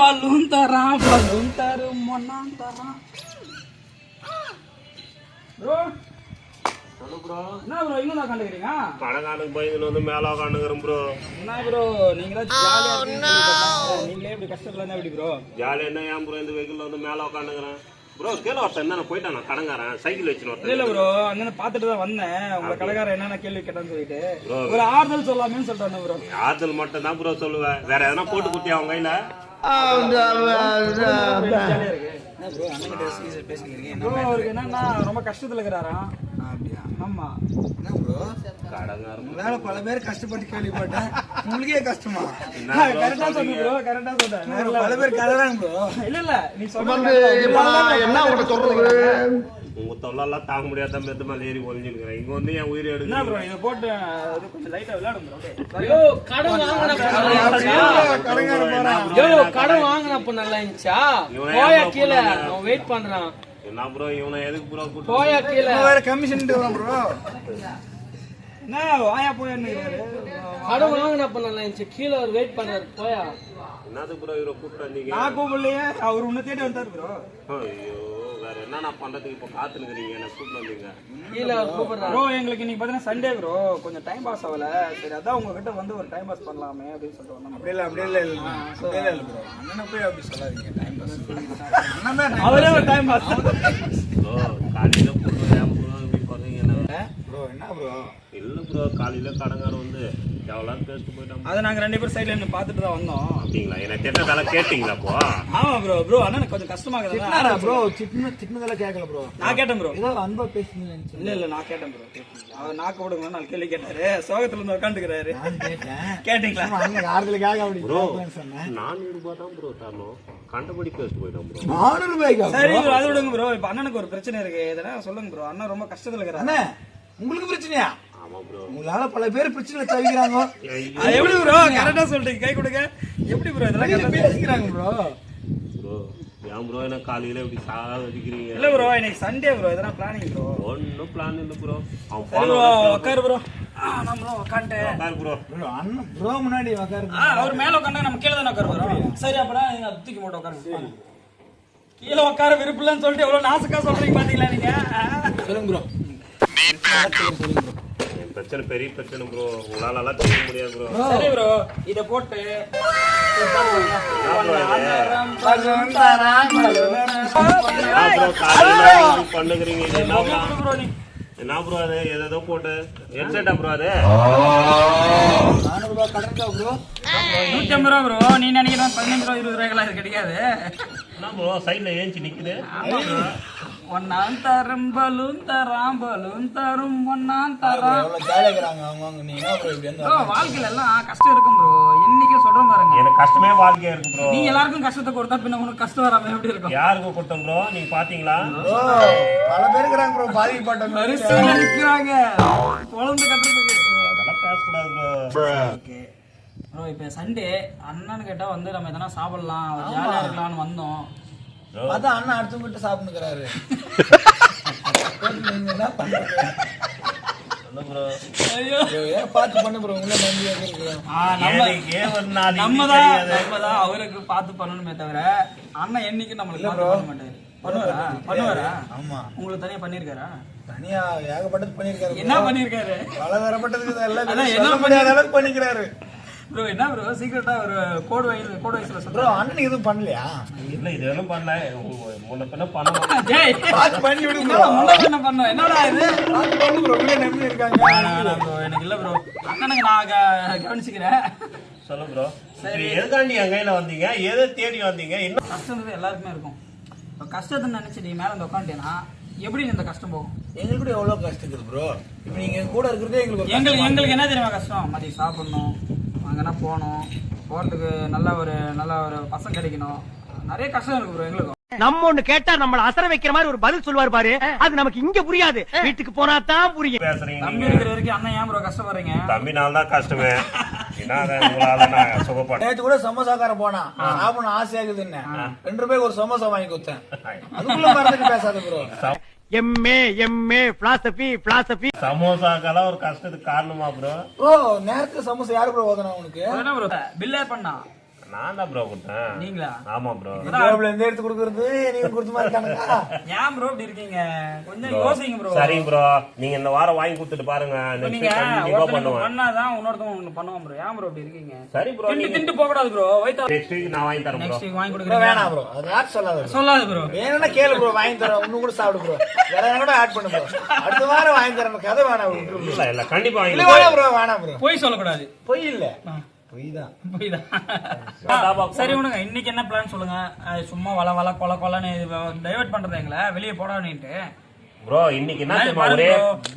Balloon தரும் ஒன்னான் தரான் bro சொல்லு ப்ரோ. என்ன ப்ரோ இன்னும் நான் கண்டுக்கிறீங்க? கடங்கானுக்கு பயந்துன்னு வந்து மேல உட்காந்துக்கிறேன் ப்ரோ. என்ன ப்ரோ நீங்களா ஜாலியா இருக்கீங்கன்னு கேள்விப்பட்டேன். நீங்களே இப்படி கஷ்டத்துல இருந்தா எப்படி ப்ரோ? ஜாலியா என்ன ஏன் ப்ரோ இந்த வெஹிக்கிள் வந்து மேல உட்காந்துக்கிறேன் ப்ரோ கீழே ஒருத்தன் என்ன போயிட்டான்? நான் கடங்காரன். சைக்கிள் வச்சுன்னு இல்ல இல்ல ஒருத்தன் ப்ரோ அண்ணன் பார்த்துட்டு தான் வந்தேன். உங்க கடைக்காரன் என்னென்ன கேள்வி கேட்டான்னு சொல்லிட்டு. Bro. ஒரு ஆறுதல் சொல்லாமேன்னு வந்தேன் ப்ரோ ஆத்தல் மட்டும் தான் ப்ரோ சொல்லுவேன். வேற எதனா போட்டு குத்தியா அவங்க கையில? கிட்ட அவருக்கு என்னன்னா ரொம்ப கஷ்டத்துல இருக்கிறாராம். அப்படியா? ஆமா. உங்களால பல பேர் கஷ்டப்பட்டு கேள்விப்பட்டேன். உங்களுக்கே கஷ்டமா? கரெக்டா சொன்ன ப்ரோ கரெக்டா சொன்னேன் பல பேர் கதறாங்க ப்ரோ இல்ல இல்ல நீ சொன்ன என்ன சொல்றது? உங்க தொல்லெல்லாம் தாங்க முடியாத மெத்த மேல ஏறி ஒளிஞ்சுக்கிறேன் இங்க வந்து என் உயிரை எடுக்க ப்ரோ இத போட்டு கொஞ்சம் லைட்டா கடன் வாங்கின யோ கடன் வாங்கினப்ப நல்லா இருந்துச்சா? போயா கீழே. அவன் வெயிட் பண்றான். என்ன ப்ரோ இவனை எதுக்கு ப்ரோ கூட்டு போயா கீழே. வேற கமிஷன் ப்ரோ வாயா போயன்னு கடன் வாங்கினப்ப நல்லா இருந்துச்சு கீழே அவர் வெயிட் பண்றாரு போயா? என்னது ப்ரோ இவரை கூப்பிட்டு வந்தீங்க நான் கூப்பிடலையே அவர் உன்னை தேடி வந்தாரு ப்ரோ ஐயோ வேற என்ன நான் பண்றதுக்கு இப்போ காத்துனுக்குறீங்க? என்ன கூப்பிட்டு வந்தீங்க? கீழே அவர் கூப்பிடுறாரு. ப்ரோ எங்களுக்கு இன்னைக்கு பார்த்தீங்கன்னா சண்டே ப்ரோ கொஞ்சம் டைம் பாஸ் ஆகல. சரி அதான் உங்ககிட்ட வந்து ஒரு டைம் பாஸ் பண்ணலாமே அப்படின்னு சொல்லிட்டு வந்தோம். அப்படி இல்ல அப்படி இல்ல இல்ல. அப்படி இல்ல இல்ல ப்ரோ அண்ணனை போய் அப்படி சொல்லாதீங்க டைம் பாஸ் அவரே ஒரு டைம் பாஸ் ப்ரோ காலையில கூப்பிட்டு ஏன் ப்ரோ இப்படி பண்ணீங்க என்ன ப்ரோ இல்ல ப்ரோ காலையில கடங்காரன் வந்து எவ்வளோ பேசிட்டு போயிட்டான் அதை நாங்க ரெண்டு பேரும் சைடுல நின்னு பார்த்துட்டு தான் வந்தோம். அப்படிங்களா? என்ன திட்டத்தெல்லாம் கேட்டீங்களா அப்போ ஆமா ப்ரோ ப்ரோ அண்ணனுக்கு கொஞ்சம் கஷ்டமா இருக்குது. ப்ரோ திட்டின திட்டினதெல்லாம் கேட்கல ப்ரோ நான் கேட்டேன் ப்ரோ ஏதோ அன்பா நினைச்சேன் இல்ல இல்ல நான் கேட்டேன் ப்ரோ அவர் நாக்கு விடுங்க நாலு கேள்வி கேட்டாரு. சோகத்துல இருந்து உட்காந்துக்கிறாரு நான் கேட்டேன். கேட்டீங்களா? ஆறுதலுக்காக அப்படி ப்ரோ நானூறு ரூபாய் தான் ப்ரோ தரணும். கண்டபடி பேசிட்டு போயிட்டான் ப்ரோ நானூறு ரூபாய்க்கா சரி ப்ரோ அது விடுங்க ப்ரோ இப்ப அண்ணனுக்கு ஒரு பிரச்சனை இருக்கு. இதெல்லாம் சொல்லுங்க ப்ரோ அண்ணன் ரொம்ப கஷ்டத்துல இருக்கிறாரு. அண்ணே உங்களுக்கு பிரச்சனையா? ஆமா ப்ரோ உங்களால பல பேர் பிரச்சனை தவிக்கிறாங்க. அது எப்படி ப்ரோ கரெக்டா சொல்லிட்டீங்க கை கொடுங்க. எப்படி ப்ரோ இதெல்லாம் பேசிக்கிறாங்க ப்ரோ ப்ரோ ஏன் ப்ரோ என்ன காலையில இப்படி சாக வச்சுக்கிறீங்க இல்ல ப்ரோ இன்னைக்கு சண்டே ப்ரோ இதெல்லாம் பிளானிங் ப்ரோ ஒன்றும் பிளான் இல்லை ப்ரோ அவன் ப்ரோ உட்காரு ப்ரோ நம்மளும் உட்காந்துட்டு உட்காரு ப்ரோ ப்ரோ அண்ணன் ப்ரோ முன்னாடி உக்காரு ஆ, அவர் மேல உட்காந்து நம்ம கீழே தானே உட்கார வரோம் சரி நீங்க தூக்கி போட்டு உட்காருங்க கீழே உட்கார விருப்பலன்னு சொல்லிட்டு எவ்வளவு நாசுக்கா சொல்றீங்க பாத்தீங்களா நீங்க. சொல்லுங்க ப்ரோ பிரச்சனை பெரிய பிரச்சனை ப்ரோ உங்களால எல்லாம் செய்ய முடியாது ப்ரோ சரி ப்ரோ இத போட்டு பண்ணுகிறீங்க? என்ன bro? ப்ரோ நீ என்ன ப்ரோ அது? ஏதோ போட்டு. ஹெட்செட்டா ப்ரோ அது? நூத்தி ஐம்பது ரூபா ப்ரோ நீ நினைக்கிறேன் பதினஞ்சு ரூபா இருபது ரூபாய்க்கெல்லாம் இது கிடைக்காது. என்ன ப்ரோ சைடுல ஏஞ்சி நிக்குது. ஒன்னான் தரும் பலூன் தரான் பலூன் தரும் வந்து ப்ரோ வாழ்க்கையில எல்லாம் கஷ்டம் இருக்கும் ப்ரோ இன்னைக்கு சொல்றேன் பாருங்க. எனக்கு கஷ்டமே வாழ்க்கையா இருக்கு ப்ரோ நீ எல்லாருக்கும் கஷ்டத்தை கொடுத்தா பின்ன உனக்கு கஷ்டம் வராம எப்படி இருக்கும்? யாருக்கு கொடுத்தோம் ப்ரோ நீங்க பாத்தீங்களா? பல பேர் இருக்கிறாங்க ப்ரோ பாதிக்கப்பட்டவங்க வரிசையில நிக்கிறாங்க குழந்தை கட்டுறதுக்கு. அதெல்லாம் பேசக்கூடாது ப்ரோ ஓகே. ப்ரோ இப்போ சண்டே அண்ணன் கேட்டா வந்து நம்ம எதனா சாப்பிடலாம் ஜாலியா இருக்கலாம்னு வந்தோம். அதான் அண்ணன் அடுத்தவங்க கிட்ட சாப்பிட்டுக்கிறாரு என்ன ஏன் பார்த்து பண்ணு ப்ரோ உங்களை நம்ம தான். நம்ம தான் அவருக்கு பார்த்து பண்ணணுமே தவிர அண்ணன் என்னைக்கு நம்மளுக்கு பார்த்து பண்ண மாட்டாரு. பண்ணுவாரா? பண்ணுவாரா? ஆமா. உங்களுக்கு தனியா பண்ணிருக்காரா? தனியா ஏகப்பட்டது பண்ணிருக்காரு என்ன பண்ணிருக்காரு? பல தரப்பட்டதுக்கு எல்லாம் என்ன பண்ணிக்கிறாரு. ப்ரோ என்ன ப்ரோ சீக்கிரட்டா ஒரு கோட் வயசு கோட் வயசுல ப்ரோ அண்ணனுக்கு எதுவும் பண்ணலையா? இல்ல இது எதுவும் பண்ணல. முன்ன பின்ன பண்ணணும் டேய். பார்த்து பண்ணி விடுங்க என்னடா முன்னாடி என்ன பண்ணோம் என்னடா இது? பார்த்து பண்ணு ப்ரோ உங்களை நம்பி இருக்காங்க? bro. எனக்கு இல்ல ப்ரோ அண்ணனுக்கு நான் கவனிச்சுக்கிறேன். சொல்லு ப்ரோ சரி. எதுக்காண்டி என் கையில வந்தீங்க? எதை தேடி வந்தீங்க? என்ன கஷ்டம்ன்றது எல்லாருக்குமே இருக்கும். இப்போ கஷ்டத்தை நினைச்சு நீ மேல வந்து உட்காந்துட்டேன்னா எப்படி இந்த கஷ்டம் போகும்? எங்களுக்கு கூட எவ்வளவு கஷ்டம் இருக்குது ப்ரோ இப்போ நீங்க கூட இருக்கிறதே எங்களுக்கு எங்களுக்கு எங்களுக்கு என்ன தெரியுமா கஷ்டம்? மதியம் சாப்பிடணும். அங்கன்னா போகணும். போகிறதுக்கு நல்ல ஒரு நல்ல ஒரு பசங்க கிடைக்கணும். நிறைய கஷ்டம் இருக்கு ப்ரோ எங்களுக்கும். நம்ம ஒண்ணு கேட்டா நம்மள அசர வைக்கிற மாதிரி ஒரு பதில் சொல்லுவாரு பாரு. அது நமக்கு இங்க புரியாது. வீட்டுக்கு போனா தான் புரியும். பேசுறீங்க தம்பி இருக்கிற வரைக்கும் அண்ணன் ஏன் ப்ரோ கஷ்டப்படுறீங்க? தம்பினால தான் கஷ்டமே. என்ன நேற்று கூட சமோசாக்காரன் போனா சாப்பிடணும் ஆசையா இருக்குதுன்னு. ரெண்டு ரூபாய்க்கு ஒரு சமோசா வாங்கி கொடுத்தேன். அதுக்குள்ள பேசாத bro MA MA philosophy philosophy சமோசாக்கெல்லாம் ஒரு கஷ்டத்துக்கு காரணமா ப்ரோ ப்ரோ நேரத்துக்கு சமோசா யாரு ப்ரோ ஓதனா உனக்கு? என்ன ப்ரோ பில் பண்ணா. நான் தான் ப்ரோ கொடுத்தேன் நீங்களா? ஆமா ப்ரோ ஜோப்ல இருந்து எடுத்து கொடுக்கறது நீங்க கொடுத்த மாதிரி கணக்கா ஏன் ப்ரோ இப்படி இருக்கீங்க? கொஞ்சம் யோசிங்க ப்ரோ சரிங்க ப்ரோ நீங்க இந்த வாரம் வாங்கி கொடுத்துட்டு பாருங்க. நீங்க பண்ணுவேன். பண்ணாதான் இன்னொருத்தவங்க ஒண்ணு பண்ணுவான் ப்ரோ ஏன் ப்ரோ இப்படி இருக்கீங்க? சரி ப்ரோ திண்டு திண்டு போக கூடாது ப்ரோ வைத்தா நெக்ஸ்ட் வீக் நான் வாங்கி தரேன் ப்ரோ நெக்ஸ்ட் வீக் வாங்கி கொடுக்குறேன் வேணாம் ப்ரோ அது யார் சொல்லாத. சொல்லாது ப்ரோ வேணும்னா கேளு ப்ரோ வாங்கி தரேன். இன்னும் கூட சாப்பிடு ப்ரோ வேற எதனா கூட ஆட் பண்ணு ப்ரோ அடுத்த வாரம் வாங்கி தரேன். கதை வேணாம். இல்ல இல்ல கண்டிப்பா வாங்கி இல்ல வேணாம் ப்ரோ வேணாம் ப்ரோ போய் சொல்லக்கூடாது. பொய் இல்ல. சரி விடுங்க. இன்னைக்கு என்ன பிளான் சொல்லுங்க? சும்மா வள வள கொல கொலன்னு டைவர்ட் பண்றது எங்களை. வெளியே போடாதுன்னுட்டு ப்ரோ இன்னைக்கு என்ன தெரியுமா ஒரே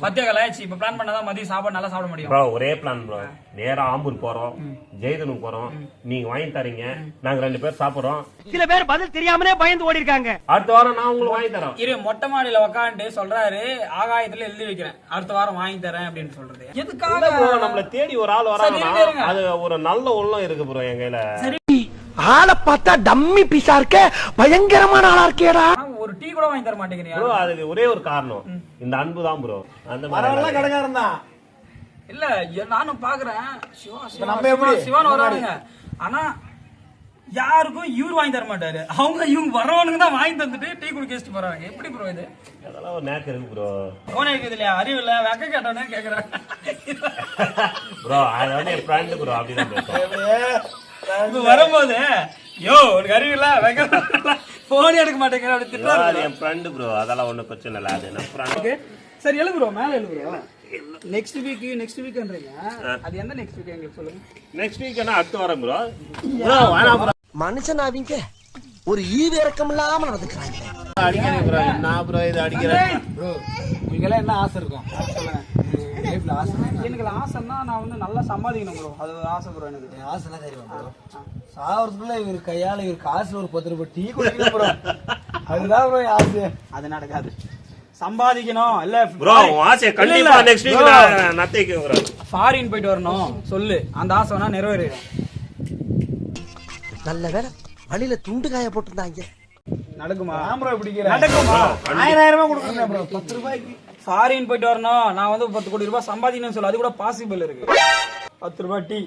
மத்திய கலாய்ச்சி இப்ப பிளான் பண்ணாதான் மதியம் சாப்பாடு நல்லா சாப்பிட முடியும். ப்ரோ ஒரே பிளான் ப்ரோ நேரா ஆம்பூர் போறோம் ஜெய்தனுக்கு போறோம். நீங்க வாங்கி தரீங்க. நாங்க ரெண்டு பேர் சாப்பிடுறோம். சில பேர் பதில் தெரியாமலே பயந்து ஓடி இருக்காங்க அடுத்த வாரம் நான் உங்களுக்கு வாங்கி தரேன். இரு மொட்டை மாடியில உக்காந்துட்டு சொல்றாரு ஆகாயத்துல எழுதி வைக்கிறேன். அடுத்த வாரம் வாங்கி தரேன் அப்படின்னு சொல்றது. எதுக்காக? நம்மள தேடி ஒரு ஆள். வராங்கன்னா அது ஒரு நல்ல உள்ளம் இருக்கு ப்ரோ என் கையில. ஆளை பார்த்தா டம்மி பீஸா இருக்க பயங்கரமான ஆளா இருக்கேடா. ஒரு டீ கூட வாங்கி தர மாட்டேங்கிறீங்க. ப்ரோ அதுக்கு ஒரே ஒரு காரணம். இந்த அன்பு தான் ப்ரோ. அந்த மாதிரி கடைக்காரன் தான். இல்ல நானும் பாக்குறேன். சிவா சிவா நம்ம எப்படி? சிவா- சிவான்னு வரானுங்க ஆனா யாருக்கும் இவர் வாங்கி தர மாட்டாரு. அவங்க இவங்க வரவனுங்க தான் வாங்கி தந்துட்டு டீ குடிக்க வச்சுட்டு போறாங்க. எப்படி ப்ரோ இது? அதெல்லாம் ஒரு நேக்கு இருக்கு ப்ரோ. போனே இருக்குது இல்லையா? அறிவு இல்ல. வெக்க கேட்டவனே கேக்குறேன். ப்ரோ அது வந்து என் ஃப்ரெண்டு ப்ரோ. அப்படிதான் வரும்போது யோ உனக்கு அறிவு இல்ல. வெக்க போனே எடுக்க மாட்டேங்கிற அப்படி அது என் ஃப்ரெண்டு ப்ரோ அதெல்லாம் ஒண்ணும் பிரச்சனை இல்லை. அது நான் ஃப்ரெண்டு Okay. சரி எழுது ப்ரோ மேல எழுது ப்ரோ நெக்ஸ்ட் வீக் நெக்ஸ்ட் வீக்ன்றீங்க அது எந்த நெக்ஸ்ட் வீக் எங்களுக்கு சொல்லுங்க. நெக்ஸ்ட் வீக் என்ன? அடுத்து வரேன் ப்ரோ ப்ரோ வேணாம் ப்ரோ மனுஷன் அவங்க ஒரு ஈவு இறக்கம் இல்லாம நடந்துக்கிறாங்க. அடிக்கிறேன் ப்ரோ என்ன ப்ரோ இது அடிக்கிறேன்? ப்ரோ உங்களுக்கெல்லாம் என்ன ஆசை இருக்கும்? லைஃப்ல ஆசை எனக்கு ஆசைன்னா நான் வந்து நல்லா சம்பாதிக்கணும் ப்ரோ அது ஒரு ஆசை ப்ரோ எனக்கு. என் ஆசைலாம் தெரியும் ப்ரோ சாவறதுக்குள்ள இவர் கையால இவர் காசுல ஒரு பத்து ரூபாய் டீ குடிக்கணும் ப்ரோ அதுதான் ப்ரோ ஆசை. அது நடக்காது. சம்பாதிக்கணும். இல்ல ப்ரோ ஆசையை கண்டிப்பா நெக்ஸ்ட் வீக் நத்தைக்கு ப்ரோ ஃபாரின் போயிட்டு வரணும். சொல்லு. அந்த ஆசை வேணா நிறைவேறிடும். நல்ல வேலை வழியில துண்டு காய போட்டிருந்தாங்க. நடக்குமா? நான் ப்ரோ பிடிக்கிறேன் நடக்குமா ஆயிரம் ஆயிரமா கொடுக்குறேன் ப்ரோ பத்து ரூபாய்க்கு ஃபாரின் போயிட்டு வரணும். நான் வந்து பத்து கோடி ரூபாய் சம்பாதிக்கணும்னு சொல்லு. அது கூட பாசிபிள் இருக்கு. பத்து ரூபாய் டீ.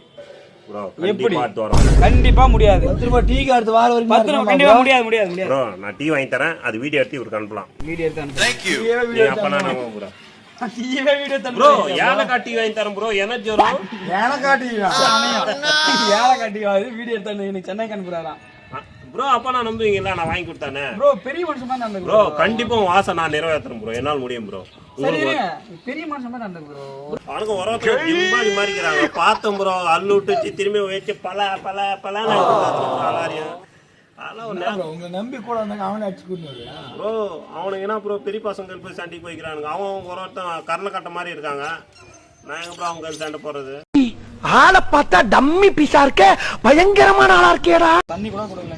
ப்ரோ எப்படி? கண்டிப்பா அடுத்து வரோம் கண்டிப்பா முடியாது. பத்து ரூபாய் டீக்கு அடுத்த வாரம் வரைக்கும் பத்து ரூபாய் கண்டிப்பா முடியாது முடியாது முடியாது. நான் டீ வாங்கி தரேன். அது வீடியோ எடுத்து இவருக்கு அனுப்பலாம். வீடியோ எடுத்து அனுப்பு. நீ அப்பனா நம்ம ப்ரோ வீடியோ ப்ரோ. ஏலக்காய் டீ வாங்கி தரேன் ப்ரோ எனர்ஜி வரும் எனக்கா டீ ஏழை கட்டிக்காது வீடியோ எடுத்து சென்னைக்கு அனுப்புறாராம். ப்ரோ அப்ப நான் நம்புவீங்களா நான் வாங்கி கொடுத்தானே? ப்ரோ பெரிய மனுஷன் மாதிரி நடந்து ப்ரோ கண்டிப்பா ஆசை நான் நிறைவேற்றுறேன் ப்ரோ என்னால் முடியும் ப்ரோ சரி. பெரிய மனுஷன் மாதிரி நடந்து ப்ரோ அவனுக்கு ஜிம்பாடி மாறிக்கிறாங்க. பார்த்தோம் ப்ரோ அல்லு விட்டுச்சு திரும்பி வச்சு பல பல பல ஒரு ப்ரோ உங்களை நம்பி கூட வந்தாங்க அவனே அடிச்சு கூட்டிட்டு ப்ரோ அவனுக்கு என்ன ப்ரோ பெரிய பசங்க போய் சண்டைக்கு போய்க்கிறானுங்க. அவன் ஒரு ஒருத்தன் கரண கட்ட மாதிரி இருக்காங்க. நான் எங்க ப்ரோ அவங்க சண்டை போறது ஆளை பார்த்தா டம்மி பீஸா இருக்க பயங்கரமான ஆளா இருக்கேடா தண்ணி கூட கொடுக்கல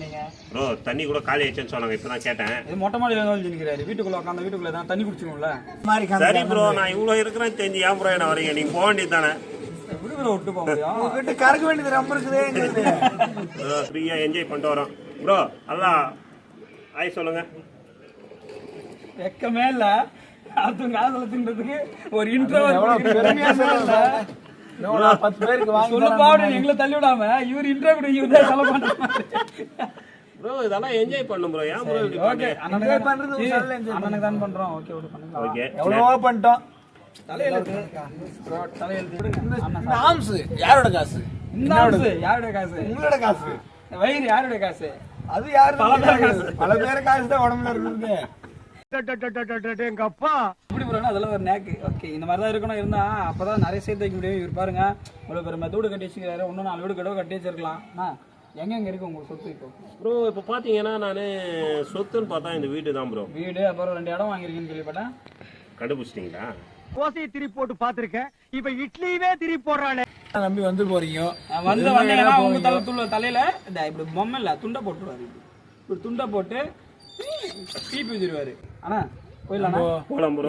ப்ரோ தண்ணி கூட காலி ஆயிடுச்சுன்னு சொன்னாங்க. இப்பதான் கேட்டேன். இது மொட்டை மாடியில வந்து நிக்கிறாரு. வீட்டுக்குள்ள உட்காந்து வீட்டுக்குள்ள தான் தண்ணி குடிச்சிக்கணும்ல மாதிரி சரி ப்ரோ நான் இவ்வளவு இருக்கிறேன் தெரிஞ்சு ஏன் ப்ரோ என்ன வரீங்க நீங்க போக வேண்டியது தானே. விட்டு போக முடியும் உங்ககிட்ட கறக்க வேண்டியது ரொம்ப இருக்குதே எங்களுக்கு. ஃப்ரீயா என்ஜாய் பண்ணிட்டு வரோம். ப்ரோ அல்லா ஆய் சொல்லுங்க. வெக்கமே இல்ல. அடுத்தவங்க காசுல தின்றதுக்கு ஒரு இன்ட்ரோ பத்து பேருக்கு வாங்கி சொல்லு தரேன். பாவம் எங்களை தள்ளி விடாம இவர் இன்ட்ரோ கூட இவர் தான் ப்ரோ இதெல்லாம் என்ஜாய் பண்ணும் ப்ரோ ஏன் ப்ரோ இப்படி ஓகே? Enjoy பண்றது ஒரு நல்ல enjoy அண்ணனுக்கு தான் பண்றோம். ஓகே விடு பண்ணுங்க. ஓகே எவ்வளவோ பண்ணிட்டோம். தலையெழுத்து. Bro, தலையெழுத்து. ஆம்ஸ் யாரோட காசு? இந்த காசு. யாருடைய காசு? உங்களோட காசு. வயிறு யாருடைய காசு? அது யாரு? பல பேர் காசு. பல பேர் காசு தான் உடம்புல இருக்குது எங்க அப்பா. எப்படி அதெல்லாம் ஒரு நேக்கு ஓகே இந்த மாதிரி தான் இருக்கணும் இருந்தா அப்பதான் நிறைய சேர்த்து வைக்க முடியும். இவர் பாருங்க இவ்வளவு மெத்தோடு கட்டி வச்சுக்கிறாரு இன்னும் நாலு வீடு கடவு கட்டி வச்சிருக்கலாம். அண்ணா, எங்க எங்க இருக்கு உங்க சொத்து இப்போ? ப்ரோ இப்போ பார்த்தீங்கன்னா நான் சொத்துன்னு பார்த்தா இந்த வீடு தான் ப்ரோ வீடு அப்புறம் ரெண்டு இடம் வாங்கியிருக்கீங்கன்னு கேள்விப்பட்டேன். கண்டுபிடிச்சிட்டிங்களா கோசையை திருப்பி போட்டு பாத்திருக்கேன் இப்ப இட்லியவே திருப்பி போடுறானே. நம்பி வந்து போறீங்க? வந்து வந்தீங்கன்னா உங்க தலை துள்ள தலையில இந்த இப்படி பொம்மை இல்ல துண்டை போட்டுருவாரு. இப்படி துண்டை போட்டு தீப்பி வச்சிருவாரு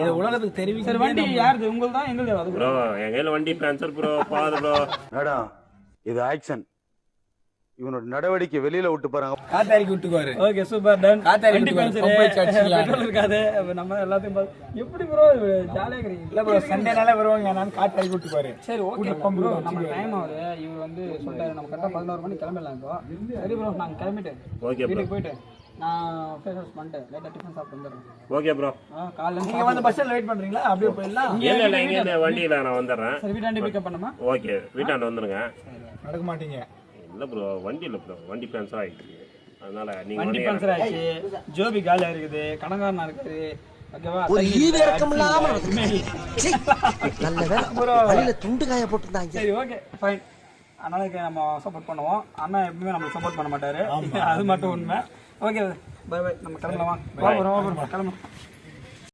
இது உலகத்துக்கு தெரிவிக்க சரி வண்டி யாருது? உங்கள் தான் எங்களுது அது ப்ரோ என் கையில் வண்டி ட்ரான்ஸ்ஃபர் ப்ரோ பாது ப்ரோ மேடம் இது ஆக்ஷன். இவனோட நடவடிக்கை வெளியில விட்டு பாருங்க காத்தாரிக்கு விட்டுக்குவாரு ஓகே சூப்பர் டன் அடிச்சுக்கலாம். பெட்ரோல் இருக்காது. நம்ம எல்லாத்தையும் பார்த்து எப்படி ப்ரோ ஜாலியாக இருக்கிறீங்க? இல்ல ப்ரோ சண்டே நாளே வருவாங்க நான் காத்தாரிக்கு விட்டுக்குவாரு சரி ஓகே ப்ரோ நம்ம டைம் ஆகுது இவர் வந்து சொல்லிட்டாரு நம்ம கரெக்டாக பதினோரு மணிக்கு கிளம்பிடலாம் இப்போ. சரி ப்ரோ நாங்கள் கிளம்பிட்டு ஓகே ப்ரோ வீட்டுக்கு போயிட்டு நான் ஃபேஸ் வாஷ் பண்ணிட்டு லைட்டாக டிஃபன் சாப்பிட்டு வந்துடுறேன். ஓகே ப்ரோ ஆ காலைல நீங்க வந்து பஸ் ஸ்டாண்ட்ல வெயிட் பண்றீங்களா? அப்படியே போயிடலாம். இல்ல இல்ல இங்க இந்த வண்டியில நான் வந்துடுறேன். சரி வீட்டாண்டி பிக்கப் பண்ணுமா ஓகே வீட்டாண்ட வந்துருங்க நடக்க மாட்டீங்க. இல்ல ப்ரோ வண்டி இல்ல ப்ரோ வண்டி கேன்சல் ஆயிடுச்சு அதனால நீங்க வண்டி பஞ்சர் ஆயிடுச்சு. ஜோபி காலியா இருக்குது. கடங்காரனா இருக்குது ஒரு ஈவு இறக்கம் இல்லாம நல்ல வேலை. வழியில துண்டு காய போட்டுருந்தாங்க. சரி ஓகே ஃபைன் அண்ணனுக்கு நம்ம சப்போர்ட் பண்ணுவோம். அண்ணன் எப்பவுமே நம்மளுக்கு சப்போர்ட் பண்ண மாட்டாரு. அது மட்டும் உண்மை. ஓகே பை பை நம்ம கிளம்பலாமா. வா bro, வா bro, கிளம்பு